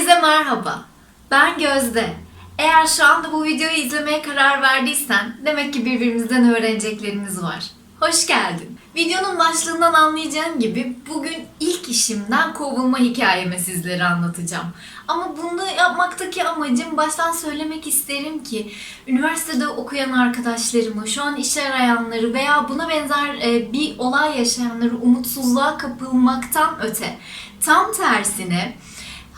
Herkese merhaba. Ben Gözde. Eğer şu anda bu videoyu izlemeye karar verdiysen demek ki birbirimizden öğreneceklerimiz var. Hoş geldin. Videonun başlığından anlayacağın gibi bugün ilk işimden kovulma hikayemi sizlere anlatacağım. Ama bunu yapmaktaki amacım baştan söylemek isterim ki üniversitede okuyan arkadaşlarımı, şu an iş arayanları veya buna benzer e, bir olay yaşayanları umutsuzluğa kapılmaktan öte tam tersine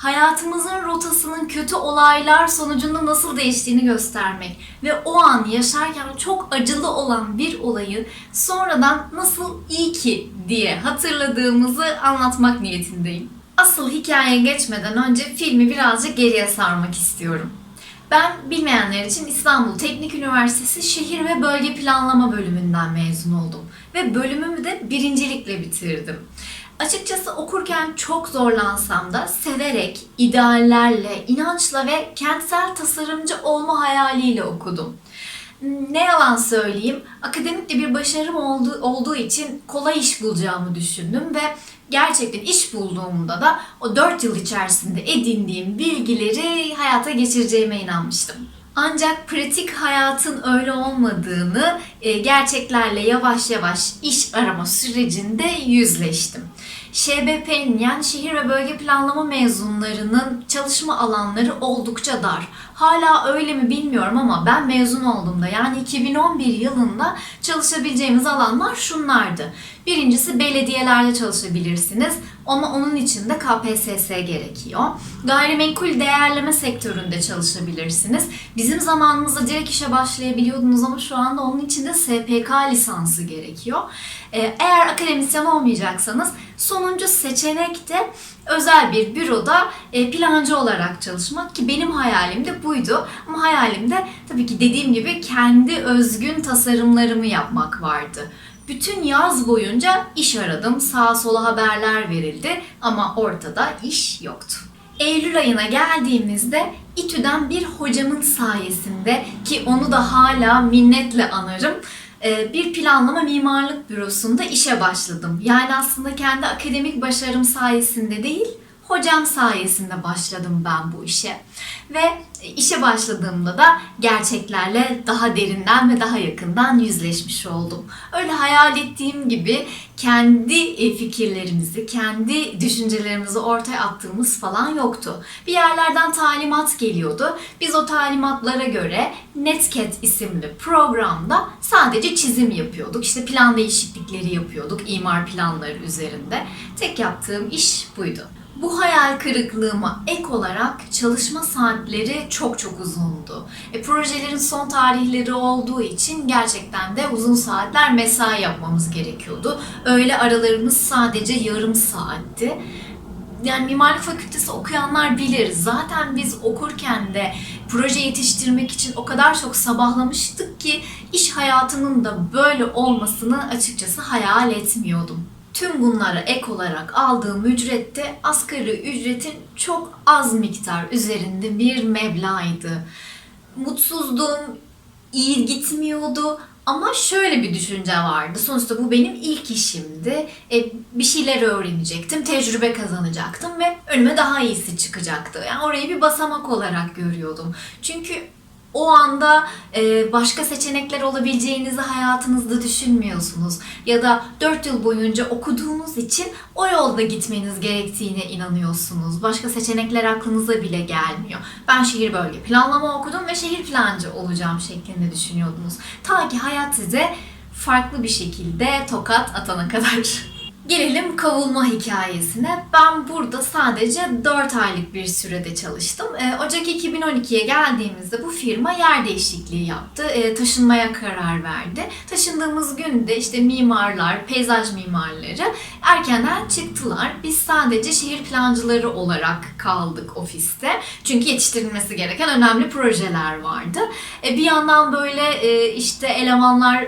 hayatımızın rotasının kötü olaylar sonucunda nasıl değiştiğini göstermek ve o an yaşarken çok acılı olan bir olayı sonradan nasıl iyi ki diye hatırladığımızı anlatmak niyetindeyim. Asıl hikayeye geçmeden önce filmi birazcık geriye sarmak istiyorum. Ben bilmeyenler için İstanbul Teknik Üniversitesi Şehir ve Bölge Planlama bölümünden mezun oldum ve bölümümü de birincilikle bitirdim. Açıkçası okurken çok zorlansam da severek, ideallerle, inançla ve kentsel tasarımcı olma hayaliyle okudum. Ne yalan söyleyeyim, akademik de bir başarım olduğu, olduğu için kolay iş bulacağımı düşündüm ve gerçekten iş bulduğumda da o 4 yıl içerisinde edindiğim bilgileri hayata geçireceğime inanmıştım. Ancak pratik hayatın öyle olmadığını e, gerçeklerle yavaş yavaş iş arama sürecinde yüzleştim. ŞBP'nin yani şehir ve bölge planlama mezunlarının çalışma alanları oldukça dar. Hala öyle mi bilmiyorum ama ben mezun olduğumda yani 2011 yılında çalışabileceğimiz alanlar şunlardı. Birincisi belediyelerde çalışabilirsiniz ama onun için de KPSS gerekiyor. Gayrimenkul değerleme sektöründe çalışabilirsiniz. Bizim zamanımızda direkt işe başlayabiliyordunuz ama şu anda onun için de SPK lisansı gerekiyor. Ee, Eğer akademisyen olmayacaksanız sonuncu seçenek de özel bir büroda e, plancı olarak çalışmak ki benim hayalim de buydu. Ama hayalimde tabii ki dediğim gibi kendi özgün tasarımlarımı yapmak vardı. Bütün yaz boyunca iş aradım. Sağa sola haberler verildi ama ortada iş yoktu. Eylül ayına geldiğimizde İTÜ'den bir hocamın sayesinde ki onu da hala minnetle anarım bir planlama mimarlık bürosunda işe başladım. Yani aslında kendi akademik başarım sayesinde değil, hocam sayesinde başladım ben bu işe. Ve işe başladığımda da gerçeklerle daha derinden ve daha yakından yüzleşmiş oldum. Öyle hayal ettiğim gibi kendi e, fikirlerimizi, kendi düşüncelerimizi ortaya attığımız falan yoktu. Bir yerlerden talimat geliyordu. Biz o talimatlara göre Netcat isimli programda sadece çizim yapıyorduk. İşte plan değişiklikleri yapıyorduk imar planları üzerinde. Tek yaptığım iş buydu. Bu hayal kırıklığıma ek olarak çalışma saatleri çok çok uzundu. E, projelerin son tarihleri olduğu için gerçekten de uzun saatler mesai yapmamız gerekiyordu. Öğle aralarımız sadece yarım saatti. Yani mimarlık fakültesi okuyanlar bilir. Zaten biz okurken de proje yetiştirmek için o kadar çok sabahlamıştık ki iş hayatının da böyle olmasını açıkçası hayal etmiyordum. Tüm bunlara ek olarak aldığım ücrette asgari ücretin çok az miktar üzerinde bir meblağydı. Mutsuzdum, iyi gitmiyordu ama şöyle bir düşünce vardı. Sonuçta bu benim ilk işimdi. E, bir şeyler öğrenecektim, tecrübe kazanacaktım ve önüme daha iyisi çıkacaktı. Yani orayı bir basamak olarak görüyordum. Çünkü o anda e, başka seçenekler olabileceğinizi hayatınızda düşünmüyorsunuz. Ya da 4 yıl boyunca okuduğunuz için o yolda gitmeniz gerektiğine inanıyorsunuz. Başka seçenekler aklınıza bile gelmiyor. Ben şehir bölge planlama okudum ve şehir plancı olacağım şeklinde düşünüyordunuz. Ta ki hayat size farklı bir şekilde tokat atana kadar. Gelelim kavulma hikayesine. Ben burada sadece 4 aylık bir sürede çalıştım. Ee, Ocak 2012'ye geldiğimizde bu firma yer değişikliği yaptı. Ee, taşınmaya karar verdi. Taşındığımız günde işte mimarlar, peyzaj mimarları erkenden çıktılar. Biz sadece şehir plancıları olarak kaldık ofiste. Çünkü yetiştirilmesi gereken önemli projeler vardı. Ee, bir yandan böyle e, işte elemanlar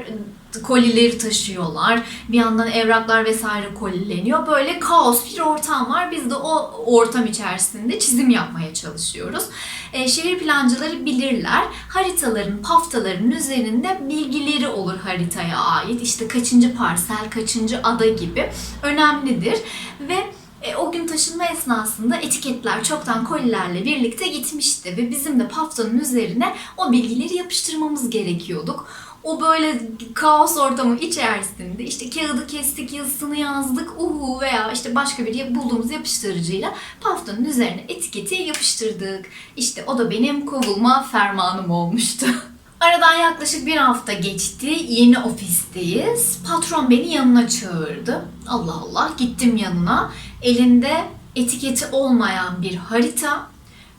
kolileri taşıyorlar. Bir yandan evraklar vesaire kolileniyor. Böyle kaos bir ortam var. Biz de o ortam içerisinde çizim yapmaya çalışıyoruz. E, şehir plancıları bilirler. Haritaların, paftaların üzerinde bilgileri olur haritaya ait. İşte kaçıncı parsel, kaçıncı ada gibi önemlidir. Ve E, o gün taşınma esnasında etiketler çoktan kolilerle birlikte gitmişti ve bizim de paftanın üzerine o bilgileri yapıştırmamız gerekiyorduk. O böyle kaos ortamı içerisinde işte kağıdı kestik, yazısını yazdık, uhu veya işte başka bir bulduğumuz yapıştırıcıyla paftanın üzerine etiketi yapıştırdık. İşte o da benim kovulma fermanım olmuştu. Aradan yaklaşık bir hafta geçti. Yeni ofisteyiz. Patron beni yanına çağırdı. Allah Allah gittim yanına. Elinde etiketi olmayan bir harita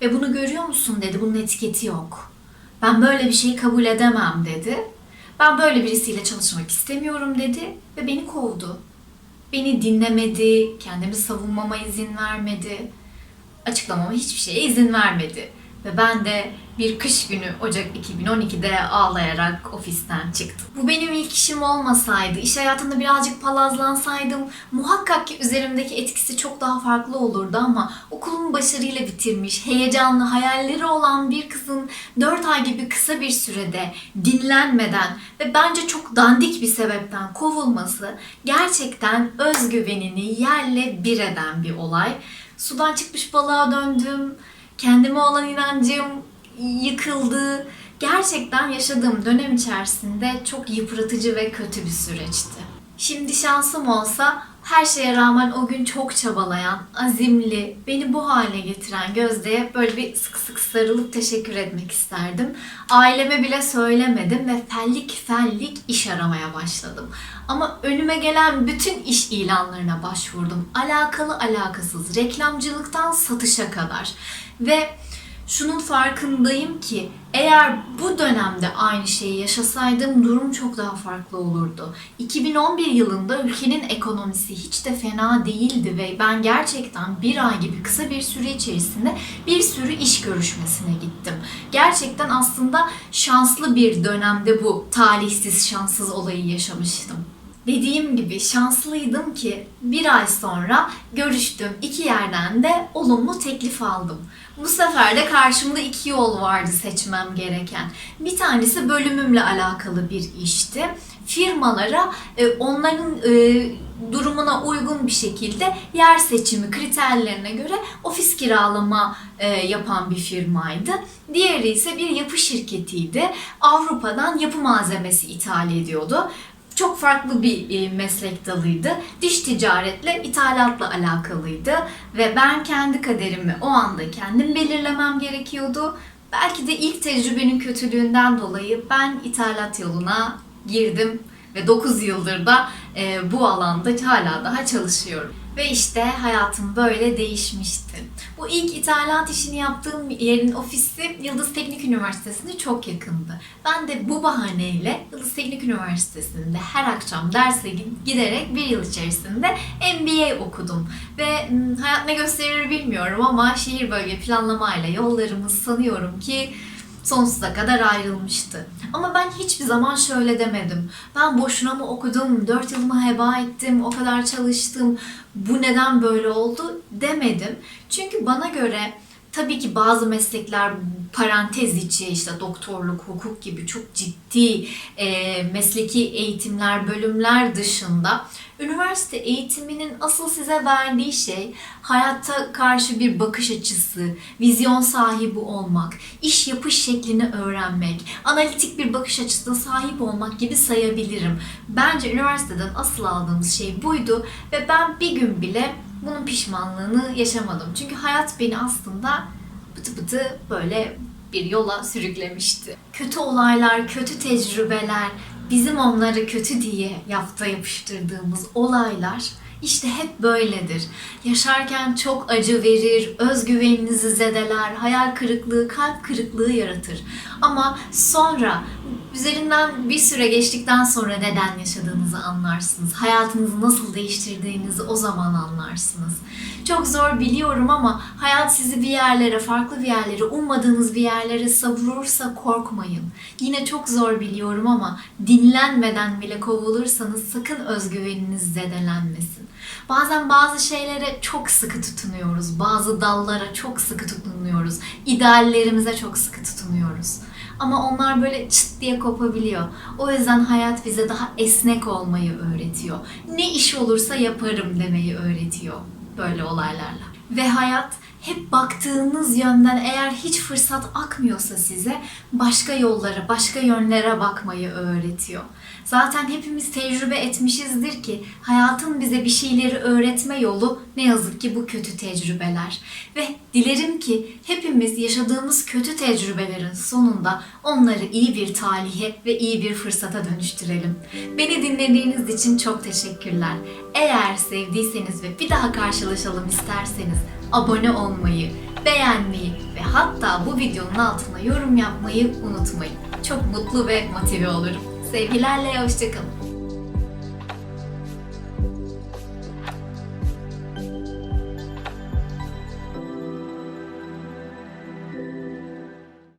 ve bunu görüyor musun dedi. Bunun etiketi yok. Ben böyle bir şeyi kabul edemem dedi. Ben böyle birisiyle çalışmak istemiyorum dedi ve beni kovdu. Beni dinlemedi, kendimi savunmama izin vermedi açıklamama hiçbir şeye izin vermedi. Ve ben de bir kış günü Ocak 2012'de ağlayarak ofisten çıktım. Bu benim ilk işim olmasaydı, iş hayatında birazcık palazlansaydım muhakkak ki üzerimdeki etkisi çok daha farklı olurdu ama okulumu başarıyla bitirmiş, heyecanlı, hayalleri olan bir kızın 4 ay gibi kısa bir sürede dinlenmeden ve bence çok dandik bir sebepten kovulması gerçekten özgüvenini yerle bir eden bir olay. Sudan çıkmış balığa döndüm. Kendime olan inancım yıkıldı. Gerçekten yaşadığım dönem içerisinde çok yıpratıcı ve kötü bir süreçti. Şimdi şansım olsa her şeye rağmen o gün çok çabalayan, azimli, beni bu hale getiren Gözde'ye böyle bir sık sık sarılıp teşekkür etmek isterdim. Aileme bile söylemedim ve fellik fellik iş aramaya başladım. Ama önüme gelen bütün iş ilanlarına başvurdum. Alakalı alakasız, reklamcılıktan satışa kadar. Ve şunun farkındayım ki eğer bu dönemde aynı şeyi yaşasaydım durum çok daha farklı olurdu. 2011 yılında ülkenin ekonomisi hiç de fena değildi ve ben gerçekten bir ay gibi kısa bir süre içerisinde bir sürü iş görüşmesine gittim. Gerçekten aslında şanslı bir dönemde bu talihsiz şanssız olayı yaşamıştım. Dediğim gibi şanslıydım ki bir ay sonra görüştüğüm iki yerden de olumlu teklif aldım. Bu sefer de karşımda iki yol vardı seçmem gereken. Bir tanesi bölümümle alakalı bir işti. Firmalara e, onların e, durumuna uygun bir şekilde yer seçimi kriterlerine göre ofis kiralama e, yapan bir firmaydı. Diğeri ise bir yapı şirketiydi. Avrupa'dan yapı malzemesi ithal ediyordu çok farklı bir e, meslek dalıydı. Diş ticaretle, ithalatla alakalıydı ve ben kendi kaderimi o anda kendim belirlemem gerekiyordu. Belki de ilk tecrübenin kötülüğünden dolayı ben ithalat yoluna girdim ve 9 yıldır da e, bu alanda hala daha çalışıyorum. Ve işte hayatım böyle değişmişti. Bu ilk ithalat işini yaptığım yerin ofisi Yıldız Teknik Üniversitesi'ne çok yakındı. Ben de bu bahaneyle Yıldız Teknik Üniversitesi'nde her akşam derse giderek bir yıl içerisinde MBA okudum. Ve hayat ne gösterir bilmiyorum ama şehir bölge planlamayla yollarımız sanıyorum ki sonsuza kadar ayrılmıştı. Ama ben hiçbir zaman şöyle demedim. Ben boşuna mı okudum, dört yılımı heba ettim, o kadar çalıştım, bu neden böyle oldu demedim. Çünkü bana göre tabii ki bazı meslekler parantez içi işte doktorluk, hukuk gibi çok ciddi e, mesleki eğitimler, bölümler dışında üniversite eğitiminin asıl size verdiği şey hayatta karşı bir bakış açısı, vizyon sahibi olmak, iş yapış şeklini öğrenmek, analitik bir bakış açısına sahip olmak gibi sayabilirim. Bence üniversiteden asıl aldığımız şey buydu ve ben bir gün bile bunun pişmanlığını yaşamadım. Çünkü hayat beni aslında pıtı pıtı böyle bir yola sürüklemişti. Kötü olaylar, kötü tecrübeler, bizim onları kötü diye yafta yapıştırdığımız olaylar işte hep böyledir. Yaşarken çok acı verir, özgüveninizi zedeler, hayal kırıklığı, kalp kırıklığı yaratır. Ama sonra üzerinden bir süre geçtikten sonra neden yaşadığınızı anlarsınız. Hayatınızı nasıl değiştirdiğinizi o zaman anlarsınız. Çok zor biliyorum ama hayat sizi bir yerlere, farklı bir yerlere, ummadığınız bir yerlere savurursa korkmayın. Yine çok zor biliyorum ama dinlenmeden bile kovulursanız sakın özgüveniniz zedelenmesin. Bazen bazı şeylere çok sıkı tutunuyoruz. Bazı dallara çok sıkı tutunuyoruz. İdeallerimize çok sıkı tutunuyoruz. Ama onlar böyle çıt diye kopabiliyor. O yüzden hayat bize daha esnek olmayı öğretiyor. Ne iş olursa yaparım demeyi öğretiyor. böyle olaylarla. Ve hayat hep baktığınız yönden eğer hiç fırsat akmıyorsa size başka yollara, başka yönlere bakmayı öğretiyor. Zaten hepimiz tecrübe etmişizdir ki hayatın bize bir şeyleri öğretme yolu ne yazık ki bu kötü tecrübeler. Ve dilerim ki hepimiz yaşadığımız kötü tecrübelerin sonunda onları iyi bir talihe ve iyi bir fırsata dönüştürelim. Beni dinlediğiniz için çok teşekkürler. Eğer sevdiyseniz ve bir daha karşılaşalım isterseniz abone olmayı, beğenmeyi ve hatta bu videonun altına yorum yapmayı unutmayın. Çok mutlu ve motive olurum. Sevgilerle hoşçakalın.